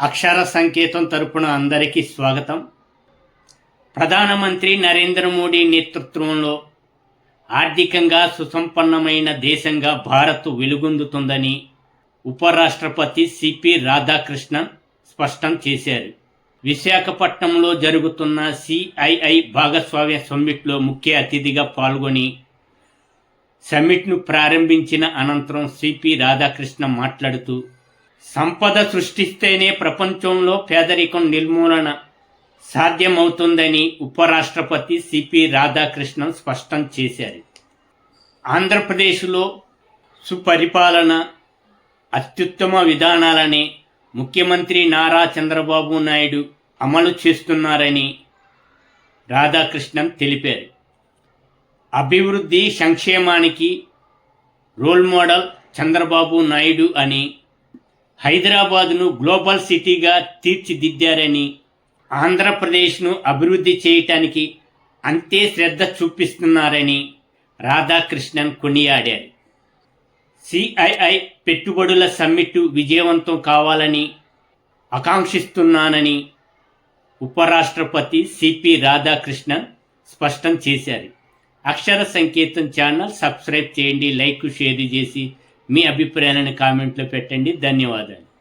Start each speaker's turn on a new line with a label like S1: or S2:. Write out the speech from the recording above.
S1: అక్షర సంకేతం తరపున అందరికీ స్వాగతం. ప్రధానమంత్రి నరేంద్ర మోడీ నేతృత్వంలో ఆర్థికంగా సుసంపన్నమైన దేశంగా భారత్ వెలుగొందుతుందని ఉపరాష్ట్రపతి సిపి రాధాకృష్ణన్ స్పష్టం చేశారు. విశాఖపట్నంలో జరుగుతున్న సిఐఐ భాగస్వామ్య సమ్మిట్లో ముఖ్య అతిథిగా పాల్గొని సమ్మిట్ను ప్రారంభించిన అనంతరం సిపి రాధాకృష్ణ మాట్లాడుతూ సంపద సృష్టిస్తేనే ప్రపంచంలో పేదరికం నిర్మూలన సాధ్యమవుతుందని ఉపరాష్ట్రపతి సిపి రాధాకృష్ణన్ స్పష్టం చేశారు. ఆంధ్రప్రదేశ్లో సుపరిపాలన అత్యుత్తమ విధానాలని ముఖ్యమంత్రి నారా చంద్రబాబు నాయుడు అమలు చేస్తున్నారని రాధాకృష్ణన్ తెలిపారు. అభివృద్ధి సంక్షేమానికి రోల్ మోడల్ చంద్రబాబు నాయుడు అని హైదరాబాదును గ్లోబల్ సిటీగా తీర్చిదిద్దారని ఆంధ్రప్రదేశ్ను అభివృద్ధి చేయటానికి అంతే శ్రద్ధ చూపిస్తున్నారని రాధాకృష్ణన్ కొనియాడారు. సిఐఐ పెట్టుబడుల సమ్మిట్ విజయవంతం కావాలని ఆకాంక్షిస్తున్నానని ఉపరాష్ట్రపతి సిపి రాధాకృష్ణన్ స్పష్టం చేశారు. అక్షర సంకేతం ఛానల్ సబ్స్క్రైబ్ చేయండి లైక్ షేర్ చేసి మీ అభిప్రాయాలను కామెంట్లో పెట్టండి. ధన్యవాదాలు.